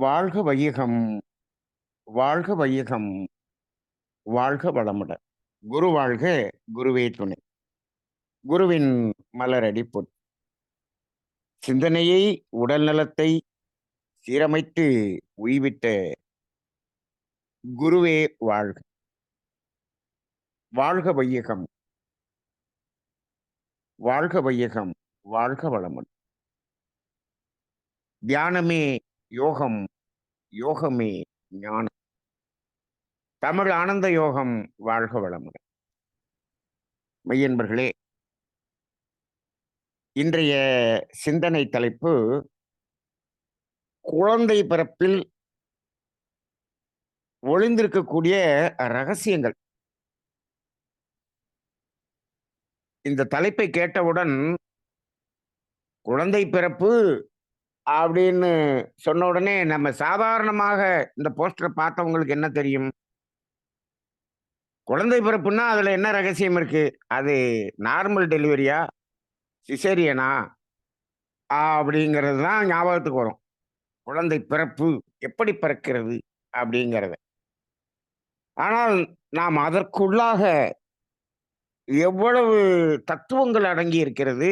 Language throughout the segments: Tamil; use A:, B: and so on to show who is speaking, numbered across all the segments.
A: வாழ்க வையகம் வாழ்க வையகம் வாழ்க வளமுடன். குரு வாழ்க குருவே துணை. குருவின் மலரடி பொன். சிந்தனையை உடல் நலத்தை சீரமைத்து உய்விட்ட குருவே வாழ்க. வாழ்க வையகம் வாழ்க வையகம் வாழ்க வளமுடன். தியானமே யோகம் யோகமே ஞானம். தமிழ் ஆனந்த யோகம் வாழ்க வளமுடன். மையன்பர்களே இன்றைய சிந்தனை தலைப்பு குழந்தை பிறப்பில் ஒளிந்திருக்கக்கூடிய ரகசியங்கள். இந்த தலைப்பை கேட்டவுடன் குழந்தை பிறப்பு அப்படின்னு சொன்ன உடனே நம்ம சாதாரணமாக இந்த போஸ்டரை பார்த்தவங்களுக்கு என்ன தெரியும்? குழந்தை பிறப்புன்னா அதில் என்ன ரகசியம் இருக்குது அது நார்மல் டெலிவரியா? சிசேரியனா? அப்படிங்கிறது தான் ஞாபகத்துக்கு வரும். குழந்தை பிறப்பு எப்படி பிறக்கிறது அப்படிங்கிறத. ஆனால் நாம் அதற்குள்ளாக எவ்வளவு தத்துவங்கள் அடங்கி இருக்கிறது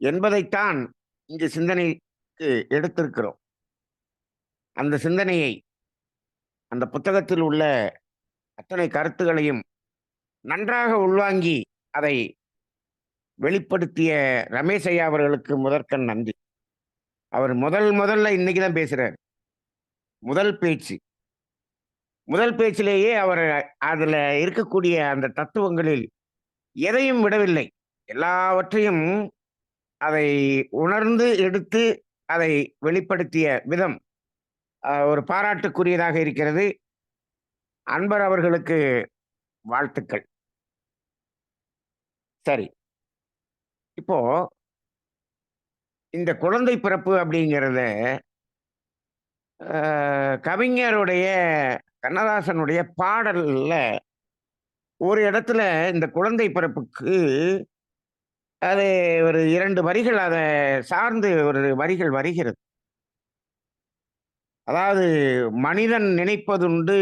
A: என்பதைத்தான் இங்கு சிந்தனை எடுத்திருக்கிறோம். அந்த சிந்தனையை அந்த புத்தகத்தில் உள்ள அத்தனை கருத்துகளையும் நன்றாக உள்வாங்கி அதை வெளிப்படுத்திய ரமேஷ் ஐயா அவர்களுக்கு முதற்கண் நன்றி. அவர் முதல் முதல்ல இன்னைக்கு தான் பேசுகிறார் முதல் பேச்சு. முதல் பேச்சிலேயே அவர் அதில் இருக்கக்கூடிய அந்த தத்துவங்களில் எதையும் விடவில்லை. எல்லாவற்றையும் அதை உணர்ந்து எடுத்து அதை வெளிப்படுத்திய விதம் ஒரு பாராட்டுக்குரியதாக இருக்கிறது. அன்பர் அவர்களுக்கு வாழ்த்துக்கள். சரி. இப்போ இந்த குழந்தை பிறப்பு அப்படிங்கிறத கவிஞருடைய கண்ணதாசனுடைய பாடலில் ஒரு இடத்துல இந்த குழந்தை பிறப்புக்கு அது ஒரு இரண்டு வரிகள் அதை சார்ந்து ஒரு வரிகள் வருகிறது. அதாவது மனிதன் நினைப்பதுண்டு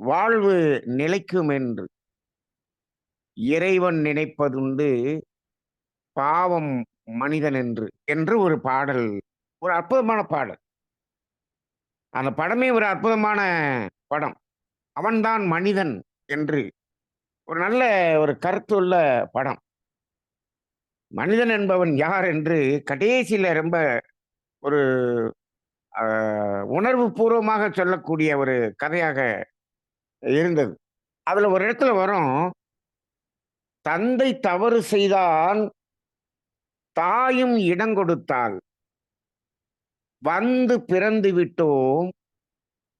A: வாழ்வு நிலைக்கும் என்று இறைவன் நினைப்பதுண்டு பாவம் மனிதன் என்று என்று ஒரு பாடல் ஒரு அற்புதமான பாடல். அந்த படமே ஒரு அற்புதமான படம். அவன்தான் மனிதன் என்று. ஒரு நல்ல ஒரு கருத்துள்ள படம். மனிதன் என்பவன் யார் என்று கடைசியில ரொம்ப ஒரு உணர்வு பூர்வமாக சொல்லக்கூடிய ஒரு கதையாக இருந்தது. அதுல ஒரு இடத்துல வரும் தந்தை தவறு செய்தான் தாயும் இடம் கொடுத்தால் வந்து பிறந்து விட்டோம்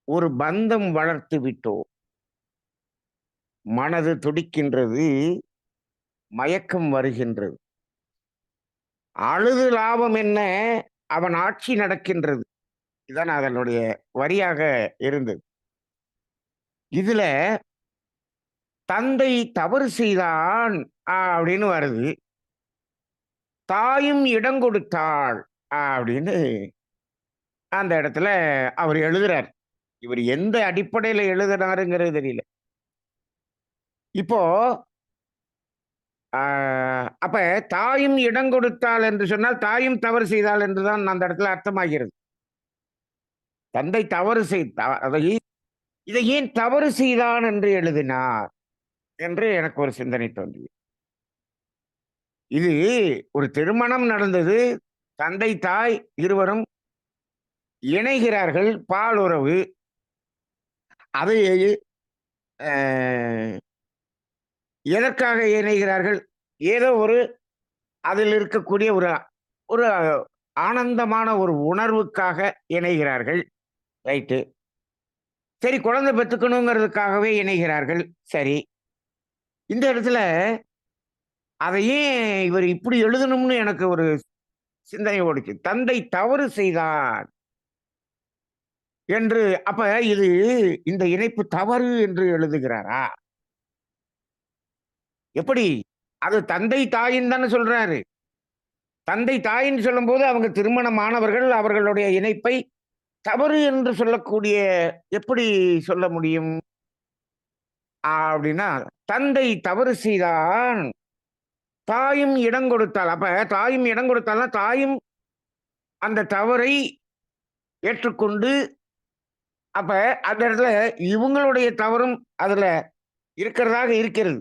A: ஒரு பந்தம் வளர்த்து விட்டோம். மனது துடிக்கின்றது மயக்கம் வருகின்றது. அழுது லாபம் என்ன? அவன் ஆட்சி நடக்கின்றது. இதான் அதனுடைய வரியாக இருந்தது. இதுல தந்தை தவறு செய்தான் அப்படின்னு வருது. தாயும் இடம் கொடுத்தாள் அப்படின்னு அந்த இடத்துல அவர் எழுதுறார். இவர் எந்த அடிப்படையில எழுதுனாருங்கிறது தெரியல. இப்போ அப்ப தாயும் இடம் கொடுத்தாள் என்று சொன்னால் தாயும் தவறு செய்தாள் என்றுதான் அந்த இடத்துல அர்த்தமாகிறது. தந்தை தவறு செய்தார் அதை இதை ஏன் தவறு செய்தான் என்று எழுதினார் என்று எனக்கு ஒரு சிந்தனை தோன்றியது. இது ஒரு திருமணம் நடந்தது தந்தை தாய் இருவரும் இணைகிறார்கள் பால் உறவு. அதையே எதற்காக இணைகிறார்கள்? ஏதோ ஒரு அதில் இருக்கக்கூடிய ஒரு ஒரு ஆனந்தமான ஒரு உணர்வுக்காக இணைகிறார்கள். ரைட்டு. சரி குழந்தை பெற்றுக்கணுங்கிறதுக்காகவே இணைகிறார்கள். சரி. இந்த இடத்துல அதையே இவர் இப்படி எழுதணும்னு எனக்கு ஒரு சிந்தனை ஓடுச்சு. தந்தை தவறு செய்தார் என்று அப்ப இது இந்த இணைப்பு தவறு என்று எழுதுகிறாரா? எப்படி? அது தந்தை தாயின் தானே சொல்றாரு. தந்தை தாயின்னு சொல்லும்போது அவங்க திருமணமானவர்கள் அவர்களுடைய இணைப்பை தவறு என்று சொல்லக்கூடிய எப்படி சொல்ல முடியும்? அப்படின்னா தந்தை தவறு செய்தான். தாயும் இடம் கொடுத்தால் அப்ப தாயும் இடம் கொடுத்தால்னா தாயும் அந்த தவறை ஏற்றுக்கொண்டு அப்ப அந்த இடத்துல இவங்களுடைய தவறும் அதுல இருக்கிறதாக இருக்கிறது.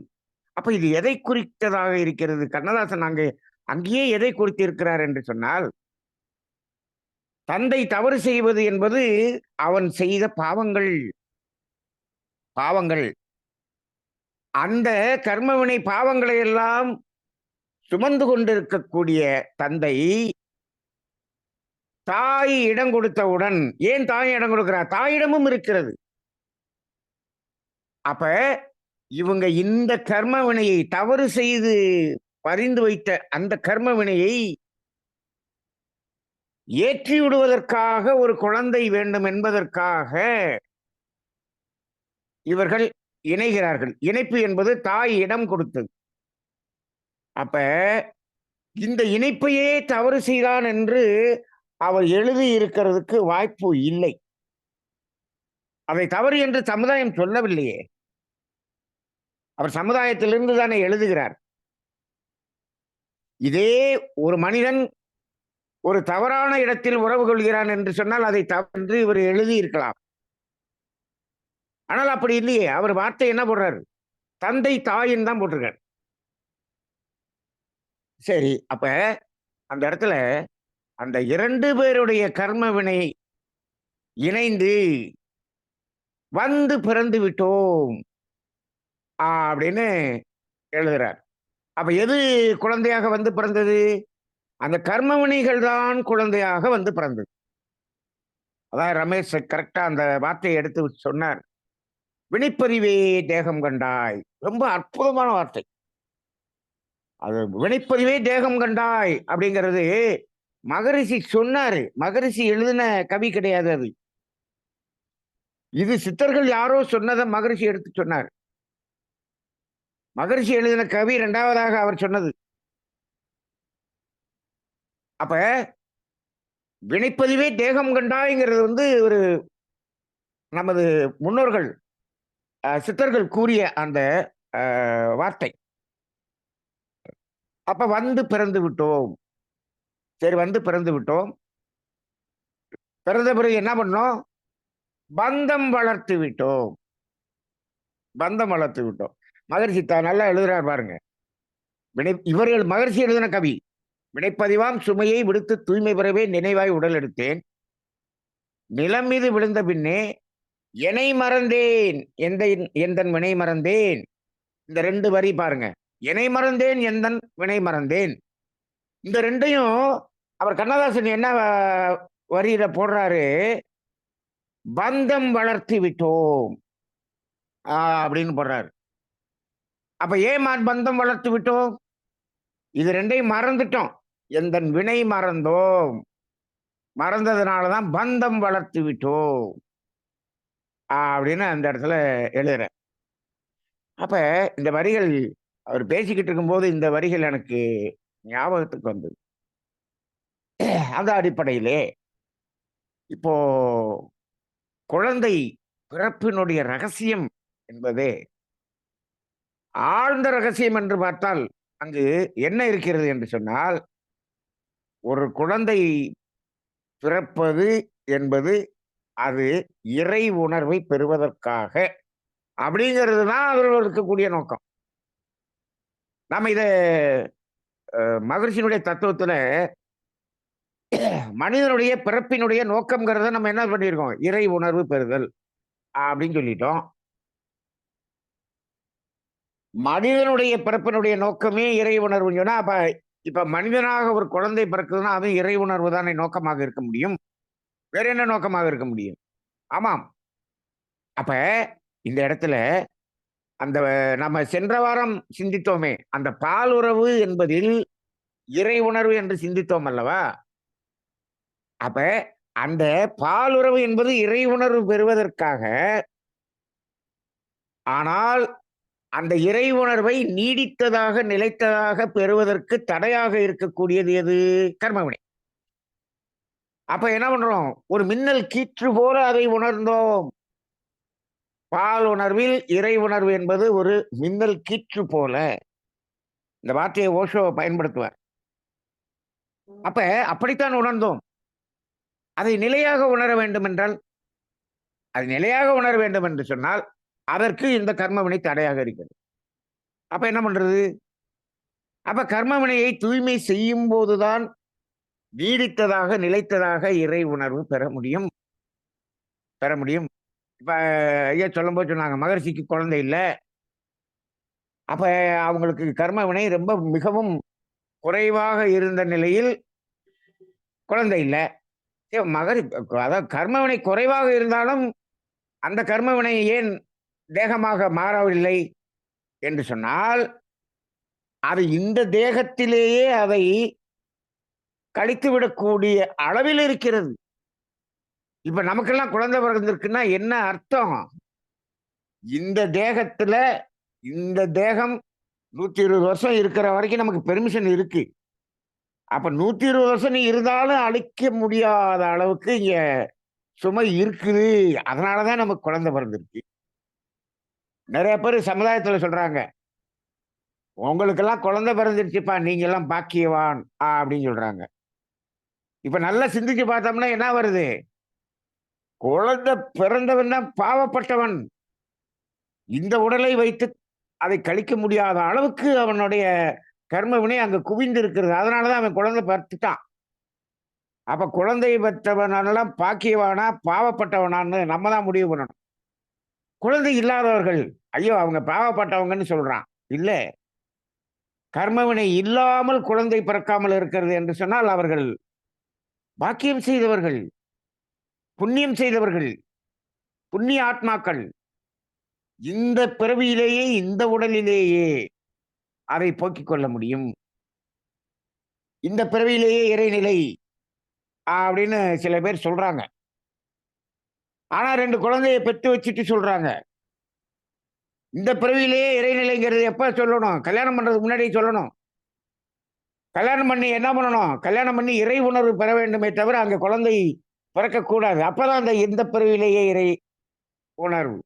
A: அப்ப இது எதை குறித்ததாக இருக்கிறது? கண்ணதாசன் அங்கே அங்கேயே எதை குறித்திருக்கிறார் என்று சொன்னால் தந்தை தவறு செய்வது என்பது அவன் செய்த பாவங்கள். பாவங்கள். அந்த கர்மவினை பாவங்களை எல்லாம் சுமந்து கொண்டிருக்கக்கூடிய தந்தை தாய் இடம் கொடுத்தவுடன் ஏன் தாய் இடம் கொடுக்கிறார்? தாயிடமும் இருக்கிறது. அப்ப இவங்க இந்த கர்ம வினையை தவறு செய்து பரிந்து வைத்த அந்த கர்ம வினையை ஏற்றி விடுவதற்காக ஒரு குழந்தை வேண்டும் என்பதற்காக இவர்கள் இணைகிறார்கள். இணைப்பு என்பது தாய் இடம் கொடுத்தது. அப்ப இந்த இணைப்பையே தவறு செய்தான் என்று அவர் எழுதி இருக்கிறதுக்கு வாய்ப்பு இல்லை. அதை தவறு என்று சமுதாயம் சொல்லவில்லையே. அவர் சமுதாயத்திலிருந்து தானே எழுதுகிறார். இதே ஒரு மனிதன் ஒரு தவறான இடத்தில் உறவு கொள்கிறான் என்று சொன்னால் அதை தவறு இவர் எழுதி இருக்கலாம். ஆனால் அப்படி இல்லையே அவர் வார்த்தை என்ன போடுறாரு? தந்தை தாயின் தான் போட்டிருக்காரு. சரி அப்ப அந்த இடத்துல அந்த இரண்டு பேருடைய கர்ம வினை இணைந்து வந்து பிறந்து விட்டோம். அப்படின்னு எழுதுறார். அப்ப எது குழந்தையாக வந்து பிறந்தது? அந்த கர்மமணிகள் தான் குழந்தையாக வந்து பிறந்தது. அதான் ரமேஷ் கரெக்டா அந்த வார்த்தையை எடுத்து சொன்னார். வினைப்பறிவே தேகம் கண்டாய். ரொம்ப அற்புதமான வார்த்தை. அது வினைப்பதிவே தேகம் கண்டாய் அப்படிங்கிறது மகரிஷி சொன்னாரு. மகரிஷி எழுதின கவி கிடையாது அது. இது சித்தர்கள் யாரோ சொன்னதை மகரிஷி எடுத்து சொன்னார். மகர்ஷி எழுதின கவி இரண்டாவதாக அவர் சொன்னது. அப்ப வினைப்பதிவே தேகம் கண்டாய்ங்கிறது வந்து ஒரு நமது முன்னோர்கள் சித்தர்கள் கூறிய அந்த வார்த்தை. அப்ப வந்து பிறந்து விட்டோம். சரி வந்து பிறந்து விட்டோம். பிறந்த பிறகு என்ன பண்ணோம்? பந்தம் வளர்த்து விட்டோம். பந்தம் வளர்த்து விட்டோம். மகர்ஷி தான் நல்லா எழுதுறார் பாருங்க. வினை இவர்கள் மகரிஷி எழுதின கவி. வினைப்பதிவாம் சுமையை விடுத்து தூய்மை பெறவே நினைவாய் உடல் எடுத்தேன். நிலம் மீது விழுந்த பின்னே என்னை மறந்தேன் எந்த எந்தன் வினை மறந்தேன். இந்த ரெண்டு வரி பாருங்க. எனை மறந்தேன் எந்தன் வினை மறந்தேன். இந்த ரெண்டையும் அவர் கண்ணதாசன் என்ன வரியில போடுறாரு? பந்தம் வளர்த்து விட்டோம். அப்படின்னு போடுறாரு. அப்ப ஏன் பந்தம் வளர்த்து விட்டோம்? இது ரெண்டையும் மறந்துட்டோம். எந்த வினை மறந்தோம்? மறந்ததுனாலதான் பந்தம் வளர்த்து விட்டோம். அப்படின்னு அந்த இடத்துல எழுதுறேன். அப்ப இந்த வரிகள் அவர் பேசிக்கிட்டு இருக்கும்போது இந்த வரிகள் எனக்கு ஞாபகத்துக்கு வந்தது. அந்த அடிப்படையிலே இப்போ குழந்தை பிறப்பினுடைய ரகசியம் என்பதே ஆழ்ந்த ரகசியம் என்று பார்த்தால் அங்கு என்ன இருக்கிறது என்று சொன்னால் ஒரு குழந்தை பிறப்பது என்பது அது இறை உணர்வை பெறுவதற்காக அப்படிங்கிறது தான் அவர்கள் இருக்கக்கூடிய நோக்கம். நம்ம இத மகிழ்ச்சியினுடைய தத்துவத்தில் தத்துவத்துல மனிதனுடைய பிறப்பினுடைய நோக்கம்ங்கிறத நம்ம என்ன பண்ணியிருக்கோம்? இறை உணர்வு பெறுதல் அப்படின்னு சொல்லிட்டோம். மனிதனுடைய பிறப்பினுடைய நோக்கமே இறை உணர்வுன்னு சொன்னா அப்ப இப்ப மனிதனாக ஒரு குழந்தை பிறக்குதுன்னா அது இறை உணர்வு தானே நோக்கமாக இருக்க முடியும்? வேற என்ன நோக்கமாக இருக்க முடியும்? ஆமாம். அப்ப இந்த இடத்துல அந்த நம்ம சென்ற வாரம் சிந்தித்தோமே அந்த பால் உறவு என்பதில் இறை உணர்வு என்று சிந்தித்தோம் அல்லவா? அப்ப அந்த பால் உறவு என்பது இறை உணர்வு பெறுவதற்காக ஆனால் அந்த இறை உணர்வை நீடித்ததாக நிலைத்ததாக பெறுவதற்கு தடையாக இருக்கக்கூடியது எது? கர்மவினை. அப்ப என்ன பண்றோம்? ஒரு மின்னல் கீற்று போல அதை உணர்ந்தோம். பால் உணர்வில் இறை உணர்வு என்பது ஒரு மின்னல் கீற்று போல. இந்த வார்த்தையை ஓஷோ பயன்படுத்துவார். அப்ப அப்படித்தான் உணர்ந்தோம். அதை நிலையாக உணர வேண்டும் என்றால் அது நிலையாக உணர வேண்டும் என்று சொன்னால் அதற்கு இந்த கர்மவினை தடையாக இருக்கிறது. அப்ப என்ன பண்றது? அப்ப கர்மவினையை தூய்மை செய்யும் போதுதான் நீடித்ததாக நிலைத்ததாக இறை உணர்வு பெற முடியும். பெற முடியும். இப்ப ஐயா சொல்லும்போது சொன்னாங்க மகர்ஷிக்கு குழந்தை இல்லை. அப்ப அவங்களுக்கு கர்மவினை ரொம்ப மிகவும் குறைவாக இருந்த நிலையில் குழந்தை இல்லை. மகர் அதாவது கர்மவினை குறைவாக இருந்தாலும் அந்த கர்மவினை ஏன் தேகமாக மாறவில்லை என்று சொன்னால் அது இந்த தேகத்திலேயே அதை கழித்து விடக்கூடிய அளவில் இருக்கிறது. இப்ப நமக்கெல்லாம் குழந்தை பிறந்திருக்குன்னா என்ன அர்த்தம்? இந்த தேகத்துல இந்த தேகம் நூத்தி இருபது வருஷம் இருக்கிற வரைக்கும் நமக்கு பெர்மிஷன் இருக்கு. அப்ப நூத்தி இருபது வருஷம் நீ இருந்தாலும் அழிக்க முடியாத அளவுக்கு இங்க சுமை இருக்குது. அதனாலதான் நமக்கு குழந்தை பிறந்திருக்கு. நிறைய பேர் சமுதாயத்துல சொல்றாங்க உங்களுக்கெல்லாம் குழந்தை பிறந்துருச்சுப்பா நீங்க எல்லாம் பாக்கியவான் அப்படின்னு சொல்றாங்க. இப்ப நல்லா சிந்திச்சு பார்த்தோம்னா என்ன வருது? குழந்தை பிறந்தவன் தான் பாவப்பட்டவன். இந்த உடலை வைத்து அதை கழிக்க முடியாத அளவுக்கு அவனுடைய கர்ம வினை அங்க குவிந்து இருக்கிறது அதனாலதான் அவன் குழந்தை பத்துட்டான் அப்ப குழந்தை பெற்றவனெல்லாம் பாக்கியவானா பாவப்பட்டவனான்னு நம்ம தான் முடிவு பண்ணணும். குழந்தை இல்லாதவர்கள் ஐயோ அவங்க பாவப்பட்டவங்கன்னு சொல்றான். இல்ல. கர்மவினை இல்லாமல் குழந்தை பிறக்காமல் இருக்கிறது என்று சொன்னால் அவர்கள் பாக்கியம் செய்தவர்கள் புண்ணியம் செய்தவர்கள் புண்ணிய ஆத்மாக்கள். இந்த பிறவியிலேயே இந்த உடலிலேயே அதை போக்கிக் கொள்ள முடியும். இந்த பிறவியிலேயே இறைநிலை அப்படின்னு சில பேர் சொல்றாங்க. ஆனா ரெண்டு குழந்தைய பெற்று வச்சுட்டு சொல்றாங்க. இந்த பிறவியிலேயே இறைநிலைங்கிறது எப்ப சொல்லணும்? கல்யாணம் பண்றதுக்கு முன்னாடி சொல்லணும். கல்யாணம் பண்ணி என்ன பண்ணணும்? கல்யாணம் பண்ணி இறை உணர்வு பெற வேண்டுமே தவிர அங்க குழந்தை பிறக்கக்கூடாது அப்பதான் அந்த இந்த பிறவியிலேயே இறை உணர்வு.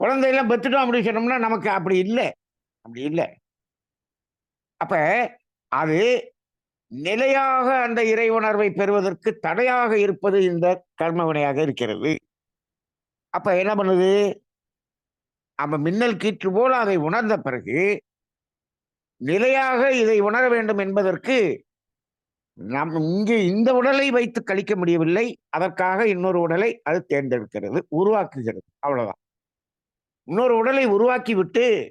A: குழந்தையெல்லாம் பெற்றுட்டோம் அப்படின்னு சொன்னோம்னா நமக்கு அப்படி இல்லை. அப்படி இல்லை. அப்ப அது நிலையாக அந்த இறை உணர்வை பெறுவதற்கு தடையாக இருப்பது இந்த கர்ம வினையாக இருக்கிறது. அப்ப என்ன பண்ணுது? அப்ப மின்னல் கீற்று போல அதை உணர்ந்த பிறகு நிலையாக இதை உணர வேண்டும் என்பதற்கு நம் இங்கே இந்த உடலை வைத்து கழிக்க முடியவில்லை. அதற்காக இன்னொரு உடலை அது தேர்ந்தெடுக்கிறது உருவாக்குகிறது. அவ்வளவுதான். இன்னொரு உடலை உருவாக்கி விட்டு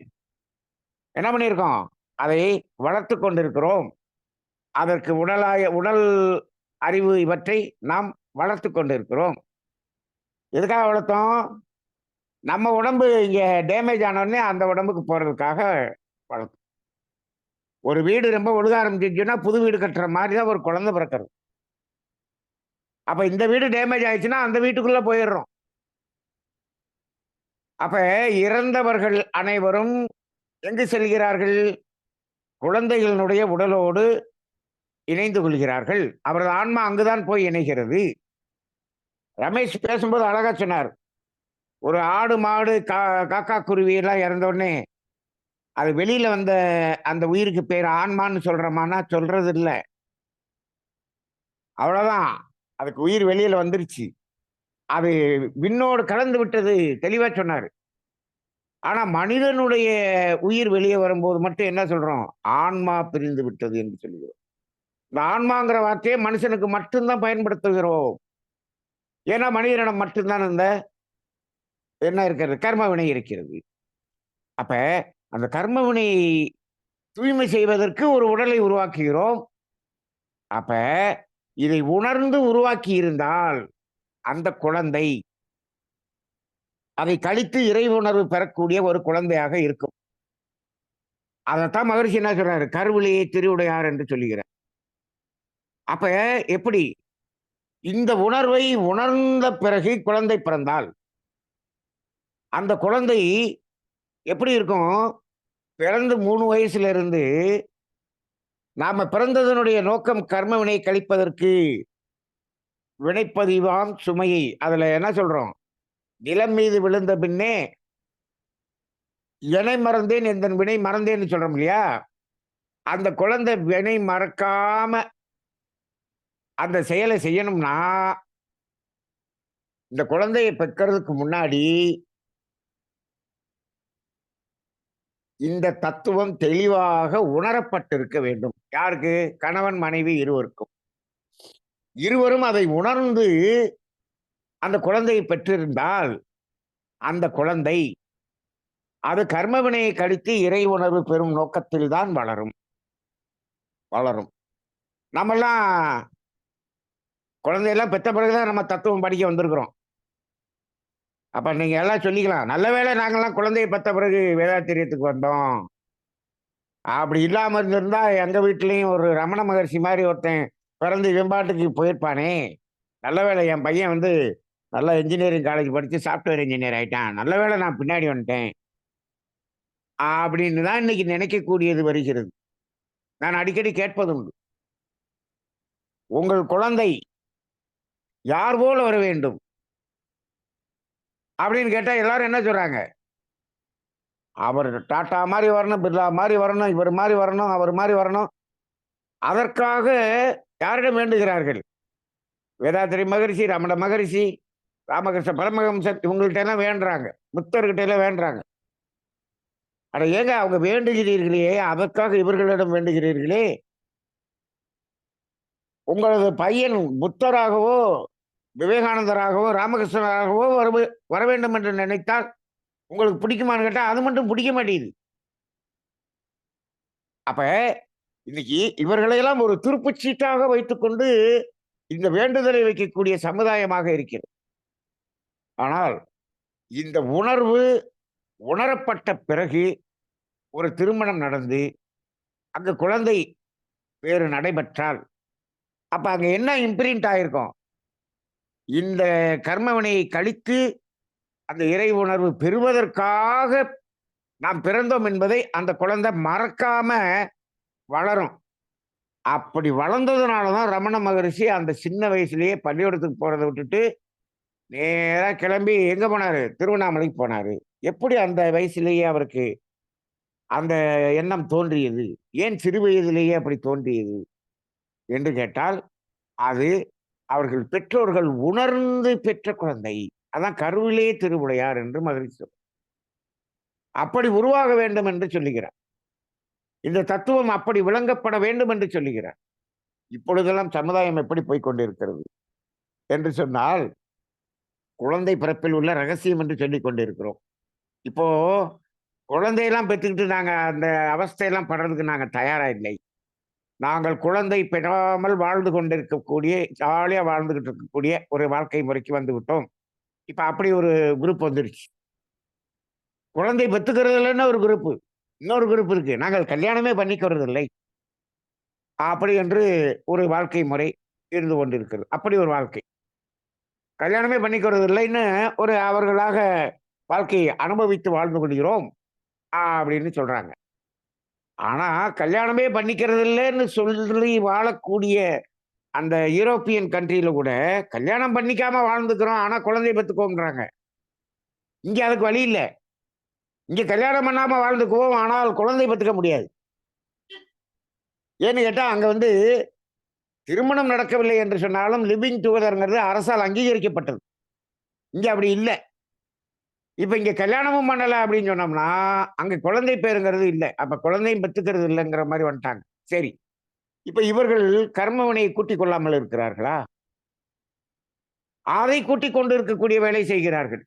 A: என்ன பண்ணியிருக்கோம்? அதை வளர்த்து கொண்டிருக்கிறோம். அதற்கு உடலாய உடல் அறிவு இவற்றை நாம் வளர்த்து கொண்டிருக்கிறோம். எதுக்காக வளர்த்தோம்? நம்ம உடம்பு இங்கே டேமேஜ் ஆனோடனே அந்த உடம்புக்கு போகிறதுக்காக வளர்த்தோம். ஒரு வீடு ரொம்ப ஒழுக ஆரம்பிச்சிச்சுன்னா புது வீடு கட்டுற மாதிரி தான் ஒரு குழந்தை பிறக்கிறது. அப்போ இந்த வீடு டேமேஜ் ஆயிடுச்சுன்னா அந்த வீட்டுக்குள்ளே போயிடுறோம். அப்போ இறந்தவர்கள் அனைவரும் எங்கு செல்கிறார்கள்? குழந்தைகளினுடைய உடலோடு இணைந்து கொள்கிறார்கள். அவரது ஆன்மா அங்குதான் போய் இணைகிறது. ரமேஷ் பேசும்போது அழகா சொன்னார். ஒரு ஆடு மாடு கா காக்கா குருவி எல்லாம் அது வெளியில வந்த அந்த உயிருக்கு பேர் ஆன்மான்னு சொல்றமானா சொல்றது இல்லை. அவ்வளவுதான். அதுக்கு உயிர் வெளியில வந்துருச்சு. அது விண்ணோடு கலந்து விட்டது தெளிவா சொன்னார். ஆனா மனிதனுடைய உயிர் வெளியே வரும்போது மட்டும் என்ன சொல்றோம்? ஆன்மா பிரிந்து விட்டது என்று சொல்லுகிறோம். இந்த ஆன்மாங்கிற வார்த்தையை மனுஷனுக்கு மட்டும்தான் பயன்படுத்துகிறோம். ஏன்னா மனிதனிடம் மட்டும்தான் இந்த என்ன இருக்கிறது? கர்ம வினை இருக்கிறது. அப்ப அந்த கர்ம வினை தூய்மை செய்வதற்கு ஒரு உடலை உருவாக்குகிறோம். அப்ப இதை உணர்ந்து உருவாக்கி இருந்தால் அந்த குழந்தை அதை கழித்து இறை உணர்வு பெறக்கூடிய ஒரு குழந்தையாக இருக்கும். அதைத்தான் மகிழ்ச்சி என்ன சொல்றாரு? கருவிலேயே திருவுடையார் என்று சொல்லுகிறார். அப்ப எப்படி? இந்த உணர்வை உணர்ந்த பிறகு குழந்தை பிறந்தால் அந்த குழந்தை எப்படி இருக்கும்? பிறந்து மூணு வயசுல இருந்து நாம பிறந்ததனுடைய நோக்கம் கர்மவினை கழிப்பதற்கு வினைப்பதிவாம் சுமையை. அதுல என்ன சொல்றோம்? நிலம் மீது விழுந்த பின்னே இணை மறந்தேன் எந்த வினை மறந்தேன்னு சொல்றோம் இல்லையா? அந்த குழந்தை வினை மறக்காம அந்த செயலை செய்யணும்னா இந்த குழந்தையை பெற்கிறதுக்கு முன்னாடி இந்த தத்துவம் தெளிவாக உணரப்பட்டிருக்க வேண்டும். யாருக்கு? கணவன் மனைவி இருவருக்கும். இருவரும் அதை உணர்ந்து அந்த குழந்தையை பெற்றிருந்தால் அந்த குழந்தை அது கர்மவினையை கழித்து இறை உணர்வு பெறும் நோக்கத்தில் தான் வளரும். வளரும். நம்மெல்லாம் குழந்தையெல்லாம் பெற்ற பிறகுதான் நம்ம தத்துவம் படிக்க வந்திருக்கிறோம். அப்ப நீங்க எல்லாம் சொல்லிக்கலாம். நல்ல வேளை நாங்கெல்லாம் குழந்தையை பெற்ற பிறகு வேதாத்திரியத்துக்கு வந்தோம். அப்படி இல்லாம இருந்திருந்தா எங்க வீட்லயும் ஒரு ரமண மகர்ஷி மாதிரி ஒருத்தன் பிறந்து வெம்பாட்டுக்கு போயிருப்பானே. நல்ல வேளை என் பையன் வந்து நல்ல இன்ஜினியரிங் காலேஜ் படிச்சு சாஃப்ட்வேர் இன்ஜினியர் ஆயிட்டான். நல்ல வேளை நான் பின்னாடி வந்துட்டேன். அப்படின்னு தான் இன்னைக்கு நினைக்கக்கூடியது வருகிறது. நான் அடிக்கடி கேட்பதுண்டு. உங்கள் குழந்தை யார் போல வர வேண்டும்? அப்படின்னு கேட்டால் எல்லாரும் என்ன சொல்கிறாங்க அவர் டாட்டா மாதிரி வரணும் பிர்லா மாதிரி வரணும் இவர் மாதிரி வரணும் அவர் மாதிரி வரணும். அதற்காக யாரிடம் வேண்டுகிறார்கள்? வேதாத்திரி மகரிஷி ரமண மகரிஷி ராமகிருஷ்ண பரமஹம்சர் இவங்கள்ட்ட எல்லாம் வேண்டுறாங்க. முத்தர்கிட்ட எல்லாம் வேண்டுறாங்க. ஆனால் ஏங்க அவங்க வேண்டுகிறீர்களே அதற்காக இவர்களிடம் வேண்டுகிறீர்களே? உங்களது பையன் புத்தராகவோ விவேகானந்தராகவோ ராமகிருஷ்ணராகவோ வர வர வேண்டும் என்று நினைத்தால் உங்களுக்கு பிடிக்குமான்னு கேட்டால் அது மட்டும் பிடிக்க மாட்டேங்குது. அப்ப இன்னைக்கு இவர்களையெல்லாம் ஒரு துருப்புச் சீட்டாக வைத்துக்கொண்டு இந்த வேண்டுதலை வைக்கக்கூடிய சமுதாயமாக இருக்கிறது. ஆனால் இந்த உணர்வு உணரப்பட்ட பிறகு ஒரு திருமணம் நடந்து அங்க குழந்தை வேறு நடைபெற்றால் அப்ப அங்க என்ன இம்ப்ரிண்ட் ஆயிருக்கும்? இந்த கர்மவினையை கழித்து அந்த இறை உணர்வு பெறுவதற்காக நாம் பிறந்தோம் என்பதை அந்த குழந்தை மறக்காம வளரும். அப்படி வளர்ந்ததுனால தான் ரமண மகரிஷி அந்த சின்ன வயசுலேயே பள்ளிக்கூடத்துக்கு போகிறத விட்டுட்டு நேராக கிளம்பி எங்கே போனார்? திருவண்ணாமலைக்கு போனார். எப்படி அந்த வயசுலேயே அவருக்கு அந்த எண்ணம் தோன்றியது? ஏன் சிறு வயதிலேயே அப்படி தோன்றியது? என்று கேட்டால் அது அவர்கள் பெற்றோர்கள் உணர்ந்து பெற்ற குழந்தை. அதான் கருவிலே திருவுடையார் என்று மகிழ்ச்சி சொல். அப்படி உருவாக வேண்டும் என்று சொல்லுகிறார். இந்த தத்துவம் அப்படி விளங்கப்பட வேண்டும் என்று சொல்லுகிறார். இப்பொழுதெல்லாம் சமுதாயம் எப்படி போய்கொண்டிருக்கிறது என்று சொன்னால் குழந்தை பிறப்பில் உள்ள ரகசியம் என்று சொல்லிக் கொண்டிருக்கிறோம். இப்போ குழந்தையெல்லாம் பெற்றுக்கிட்டு நாங்கள் அந்த அவஸ்தையெல்லாம் படுறதுக்கு நாங்கள் தயாராக இல்லை. நாங்கள் குழந்தை பெறாமல் வாழ்ந்து கொண்டிருக்கக்கூடிய ஜாலியாக வாழ்ந்துகிட்டு இருக்கக்கூடிய ஒரு வாழ்க்கை முறைக்கு வந்து விட்டோம். இப்போ அப்படி ஒரு குரூப் வந்துருச்சு. குழந்தை பெற்றுக்கிறதுலன்னு இல்லைன்னு ஒரு குரூப்பு இன்னொரு குரூப் இருக்கு. நாங்கள் கல்யாணமே பண்ணிக்கிறது இல்லை அப்படி என்று ஒரு வாழ்க்கை முறை இருந்து கொண்டிருக்கிறது. அப்படி ஒரு வாழ்க்கை. கல்யாணமே பண்ணிக்கிறது இல்லைன்னு ஒரு அவர்களாக வாழ்க்கையை அனுபவித்து வாழ்ந்து கொள்கிறோம் அப்படின்னு சொல்றாங்க. ஆனா கல்யாணமே பண்ணிக்கிறது இல்லைன்னு சொல்லி வாழக்கூடிய அந்த யூரோப்பியன் கண்ட்ரியில கூட கல்யாணம் பண்ணிக்காம வாழ்ந்துக்கிறோம் ஆனா குழந்தை பெற்றுக்கோன்றாங்க இங்க அதுக்கு வழி இல்லை. இங்க கல்யாணம் பண்ணாம வாழ்ந்துக்குவோம் ஆனால் குழந்தை பத்துக்க முடியாது. ஏன்னு கேட்டா அங்க வந்து திருமணம் நடக்கவில்லை என்று சொன்னாலும் லிவிங் டுகெதர்ங்கிறது அரசால் அங்கீகரிக்கப்பட்டது. இங்க அப்படி இல்லை. இப்போ இங்கே கல்யாணமும் பண்ணலை அப்படின்னு சொன்னோம்னா அங்கே குழந்தை பேருங்கிறது இல்லை. அப்போ குழந்தையும் பத்துக்கிறது இல்லைங்கிற மாதிரி வந்துட்டாங்க. சரி. இப்போ இவர்கள் கர்மவினையை கூட்டிக் கொள்ளாமல் இருக்கிறார்களா? அதை கூட்டிக் கொண்டு இருக்கக்கூடிய வேலை செய்கிறார்கள்.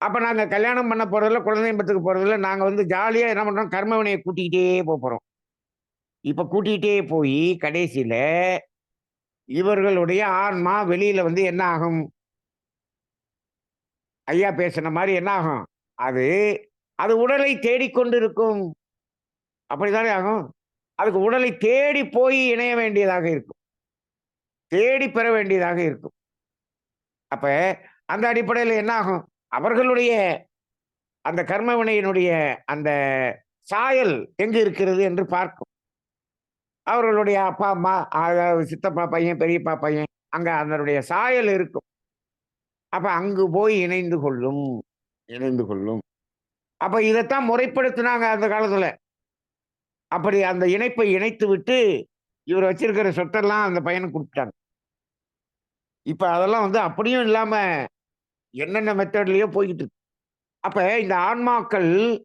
A: அப்போ நாங்கள் கல்யாணம் பண்ண போகிறதில்ல குழந்தையும் பெற்றுக்க போகிறதில்ல நாங்கள் வந்து ஜாலியாக என்ன பண்ணுறோம் கர்மவினையை கூட்டிக்கிட்டே போகிறோம் இப்போ கூட்டிகிட்டே போய் கடைசியில் இவர்களுடைய ஆன்மா வெளியில் வந்து என்ன ஆகும்? ஐயா பேசின மாதிரி என்ன ஆகும்? அது அது உடலை தேடிக்கொண்டு இருக்கும் அப்படித்தானே ஆகும்? அதுக்கு உடலை தேடி போய் இணைய வேண்டியதாக இருக்கும். தேடி பெற வேண்டியதாக இருக்கும். அப்ப அந்த அடிப்படையில் என்ன ஆகும்? அவர்களுடைய அந்த கர்மவினையினுடைய அந்த சாயல் எங்கு இருக்கிறது என்று பார்க்கும். அவர்களுடைய அப்பா அம்மா அதாவது சித்தப்பா பையன் பெரியப்பா பையன் அங்க அதனுடைய சாயல் இருக்கும். அப்ப அங்கு போய் இணைந்து கொள்ளும். இணைந்து கொள்ளும். அப்ப இதைத்தான் முறைப்படுத்தினாங்க அந்த காலத்துல. அப்படி அந்த இணைப்பை இணைத்து விட்டு இவர் வச்சிருக்கிற சொத்தெல்லாம் அந்த பையனுக்கு கொடுத்துட்டாங்க. இப்ப அதெல்லாம் வந்து அப்படியும் இல்லாம என்னென்ன மெத்தட்லயோ போய்கிட்டு இருக்கு. அப்ப இந்த ஆன்மாக்கள்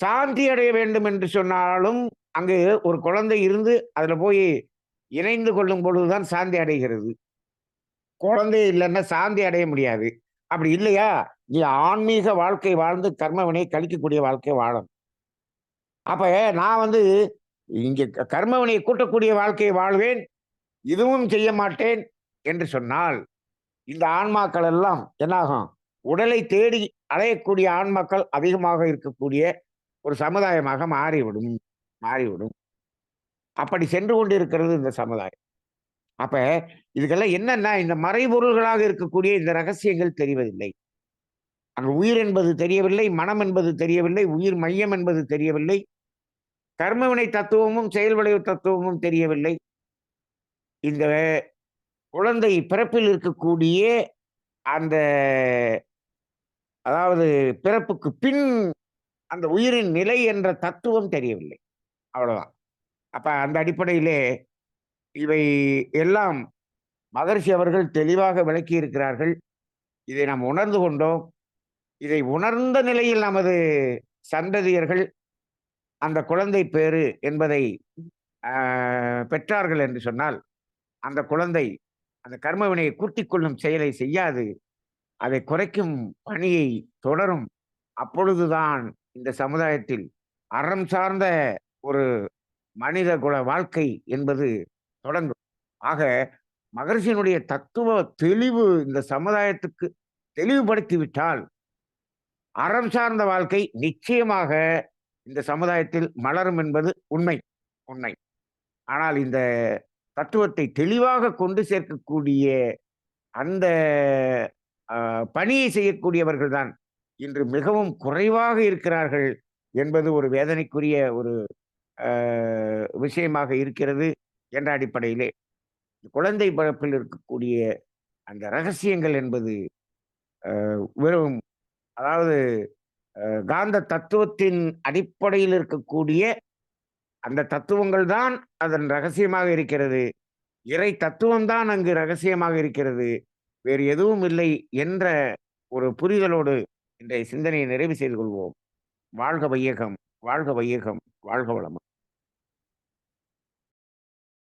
A: சாந்தி அடைய வேண்டும் என்று சொன்னாலும் அங்கு ஒரு குழந்தை இருந்து அதுல போய் இணைந்து கொள்ளும் பொழுதுதான் சாந்தி அடைகிறது. குழந்தை இல்லைன்னா சாந்தி அடைய முடியாது. அப்படி இல்லையா? நீ ஆன்மீக வாழ்க்கை வாழ்ந்து கர்மவினை கழிக்கக்கூடிய வாழ்க்கை வாழணும். அப்ப நான் வந்து இங்க க- கர்மவினையை கூட்டக்கூடிய வாழ்க்கையை வாழ்வேன் இதுவும் செய்ய மாட்டேன் என்று சொன்னால் இந்த ஆன்மாக்கள் எல்லாம் என்னாகும்? உடலை தேடி அலையக்கூடிய ஆன்மாக்கள் அதிகமாக இருக்கக்கூடிய ஒரு சமுதாயமாக மாறிவிடும் மாறிவிடும். அப்படி சென்று கொண்டிருக்கிறது இந்த சமுதாயம். அப்ப இதுக்கெல்லாம் என்னன்னா இந்த மறைபொருள்களாக இருக்கக்கூடிய இந்த ரகசியங்கள் தெரிவதில்லை. அங்கு உயிர் என்பது தெரியவில்லை மனம் என்பது தெரியவில்லை உயிர் மையம் என்பது தெரியவில்லை கர்மவினை தத்துவமும் செயல்விளைவு தத்துவமும் தெரியவில்லை. இந்த குழந்தை பிறப்பில் இருக்கக்கூடிய அந்த அதாவது பிறப்புக்கு பின் அந்த உயிரின் நிலை என்ற தத்துவம் தெரியவில்லை. அவ்வளவுதான். அப்ப அந்த அடிப்படையிலே இவை எல்லாம் மகர்ஷி அவர்கள் தெளிவாக விளக்கி இருக்கிறார்கள் இதை நாம் உணர்ந்து கொண்டோம். இதை உணர்ந்த நிலையில் நமது சந்ததியர்கள் அந்த குழந்தை பேரு என்பதை பெற்றார்கள் என்று சொன்னால் அந்த குழந்தை அந்த கர்மவினையை கூட்டிக் கொள்ளும் செயலை செய்யாது. அதை குறைக்கும் பணியை தொடரும். அப்பொழுதுதான் இந்த சமுதாயத்தில் அறம் சார்ந்த ஒரு மனித குல வாழ்க்கை என்பது தொடங்கும். ஆக மகர்ஷியினுடைய தத்துவ தெளிவு இந்த சமுதாயத்துக்கு தெளிவுபடுத்திவிட்டால் அறம் சார்ந்த வாழ்க்கை நிச்சயமாக இந்த சமுதாயத்தில் மலரும் என்பது உண்மை உண்மை. ஆனால் இந்த தத்துவத்தை தெளிவாக கொண்டு சேர்க்கக்கூடிய அந்த பணியை செய்யக்கூடியவர்கள் தான் இன்று மிகவும் குறைவாக இருக்கிறார்கள் என்பது ஒரு வேதனைக்குரிய ஒரு விஷயமாக இருக்கிறது. என்ற அடிப்படையிலே குழந்தை பிறப்பில் இருக்கக்கூடிய அந்த ரகசியங்கள் என்பது வெறும் அதாவது காந்த தத்துவத்தின் அடிப்படையில் இருக்கக்கூடிய அந்த தத்துவங்கள் தான் அதன் ரகசியமாக இருக்கிறது. இறை தத்துவம் தான் அங்கு ரகசியமாக இருக்கிறது. வேறு எதுவும் இல்லை என்ற ஒரு புரிதலோடு இன்றைய சிந்தனையை நிறைவு செய்து கொள்வோம். வாழ்க வையகம் வாழ்க வையகம் வாழ்க வளமும்